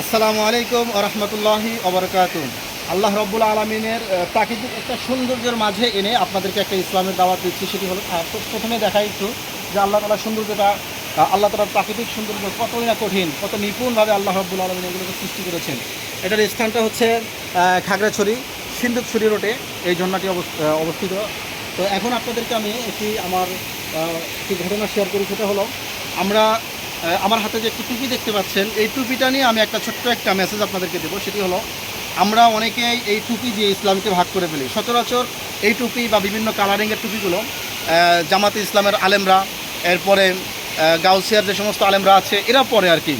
আসসালামু আলাইকুম রহমতুল্লাহি অবরকাত আল্লাহ রব্বুল আলমিনের প্রাকৃতিক একটা সৌন্দর্যের মাঝে এনে আপনাদেরকে একটা ইসলামের দাওয়াত দিচ্ছি, সেটি হলো প্রথমে দেখাই একটু যে আল্লাহ তালার সৌন্দর্যটা আল্লাহ তালার প্রাকৃতিক সৌন্দর্য কতই না কঠিন, কত নিপুণভাবে আল্লাহ রব্বুল আলমিন এগুলোকে সৃষ্টি করেছেন। এটার স্থানটা হচ্ছে খাগড়াছড়ি সিন্ধুকছড়ি রোডে, এই ঝর্ণাটি অবস- অবস্থিত। তো এখন আপনাদেরকে আমি একটি আমার একটি ঘটনা শেয়ার করি, সেটা হলো, আমরা আমার হাতে যে একটি টুপি দেখতে পাচ্ছেন, এই টুপিটা নিয়ে আমি একটা ছোট্ট একটা মেসেজ আপনাদেরকে দেবো। সেটি হলো, আমরা অনেকেই এই টুপি দিয়ে ইসলামকে ভাগ করে ফেলি। সচরাচর এই টুপি বা বিভিন্ন কালারিংয়ের টুপিগুলো জামাতে ইসলামের আলেমরা, এরপরে গাউসিয়ার যে সমস্ত আলেমরা আছে, এরা পরে আর কি।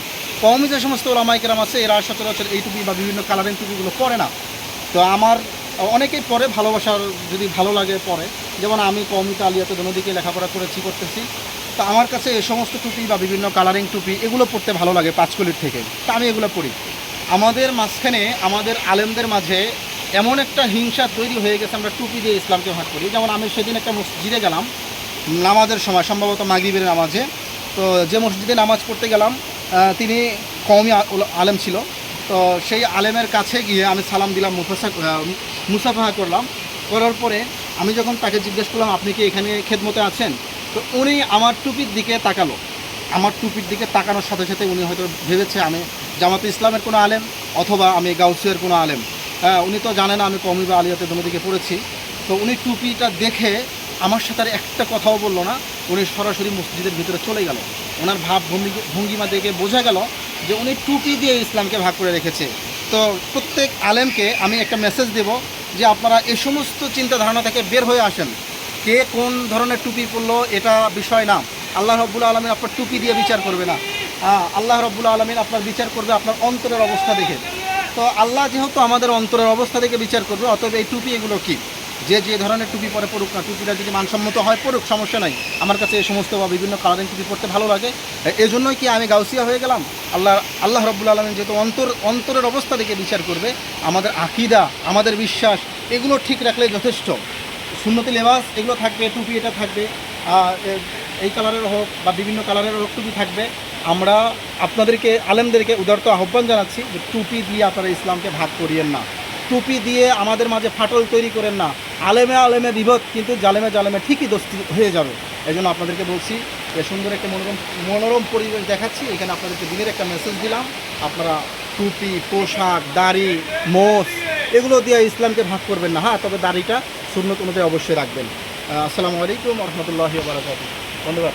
কমই যে সমস্ত ওলামাইকেরাম আছে, এরা সচরাচর এই টুপি বা বিভিন্ন কালারিং টুপিগুলো পরে না। তো আমার, অনেকেই পরে, ভালোবাসার যদি ভালো লাগে পরে। যেমন আমি কমিতা আলিয়াতে দোনোদিকে লেখাপড়া করেছি, করতেছি। তা আমার কাছে এ সমস্ত টুপি বা বিভিন্ন কালারিং টুপি এগুলো পড়তে ভালো লাগে পাঁচকলির থেকে। তা আমি এগুলো পড়ি আমাদের মাঝখানে, আমাদের আলেমদের মাঝে এমন একটা হিংসা তৈরি হয়ে গেছে আমরা টুপি দিয়ে ইসলামকে ভাগ করি। যেমন আমি সেদিন একটা মসজিদে গেলাম, নামাজের সময়, সম্ভবত মাগরিবের নামাজে। তো যে মসজিদে নামাজ পড়তে গেলাম তিনি কমই আলেম ছিল। তো সেই আলেমের কাছে গিয়ে আমি সালাম দিলাম, মুফাসা মুসাফাহা করলাম। করার পরে আমি যখন তাকে জিজ্ঞেস করলাম, আপনি কি এখানে খেদমতে আছেন? তো উনি আমার টুপির দিকে তাকালো। আমার টুপির দিকে তাকানোর সাথে সাথে উনি হয়তো ভেবেছে আমি জামাতে ইসলামের কোনো আলেম অথবা আমি গাউসিয়ার কোনো আলেম। হ্যাঁ উনি তো জানেন আমি কমি বা আলিয়াতে দিকে পড়েছি। তো উনি টুপিটা দেখে আমার সাথে আর একটা কথাও বলল না। উনি সরাসরি মসজিদের ভিতরে চলে গেল। ওনার ভাব ভঙ্গি, ভঙ্গিমা দেখে বোঝা গেল যে উনি টুপি দিয়ে ইসলামকে ভাগ করে রেখেছে। তো প্রত্যেক আলেমকে আমি একটা মেসেজ দেব যে আপনারা এই সমস্ত চিন্তাধারণা থেকে বের হয়ে আসেন। কে কোন ধরনের টুপি পরলো এটা বিষয় না। আল্লাহ রব্বুল আলমিন আপনার টুপি দিয়ে বিচার করবে না। হ্যাঁ আল্লাহ রব্বুল আলমিন আপনার বিচার করবে আপনার অন্তরের অবস্থা দেখে। তো আল্লাহ যেহেতু আমাদের অন্তরের অবস্থা দেখে বিচার করবে, অতএব এই টুপি এগুলো কি? যে যে ধরনের টুপি পরে পড়ুক না, টুপিটা যদি মানসম্মত হয়, পড়ুক, সমস্যা নাই। আমার কাছে এই সমস্ত বা বিভিন্ন কালারিং টুপি পড়তে ভালো লাগে। এই জন্যই কি আমি গাউসিয়া হয়ে গেলাম? আল্লাহ আল্লাহ রব্বুল আলমিন যেহেতু অন্তর, অন্তরের অবস্থা দেখে বিচার করবে, আমাদের আকিদা, আমাদের বিশ্বাস, এগুলো ঠিক রাখলে যথেষ্ট। সুন্নতি লেবাস, এগুলো থাকবে, টুপি এটা থাকবে এই কালারের হোক বা বিভিন্ন কালারের হোক, টুপি থাকবে। আমরা আপনাদেরকে, আলেমদেরকে উদারত আহ্বান জানাচ্ছি যে টুপি দিয়ে আপনারা ইসলামকে ভাগ করিয়েন না। টুপি দিয়ে আমাদের মাঝে ফাটল তৈরি করেন না। আলেমে আলেমে বিভদ কিন্তু জালেমে জালেমে ঠিকই দোস্তি হয়ে যাবে। এই জন্য আপনাদেরকে বলছি যে সুন্দর একটা মনোরম মনোরম পরিবেশ দেখাচ্ছি। এখানে আপনাদেরকে দিনের একটা মেসেজ দিলাম। আপনারা টুপি, পোশাক, দাড়ি, মোষ, এগুলো দিয়ে ইসলামকে ভাগ করবেন না। হ্যাঁ তবে দাড়িটা সুন্নত অনুযায়ী অবশ্যই রাখবেন। আসসালামু আলাইকুম রহমতুল্লাহ বারকাত ধন্যবাদ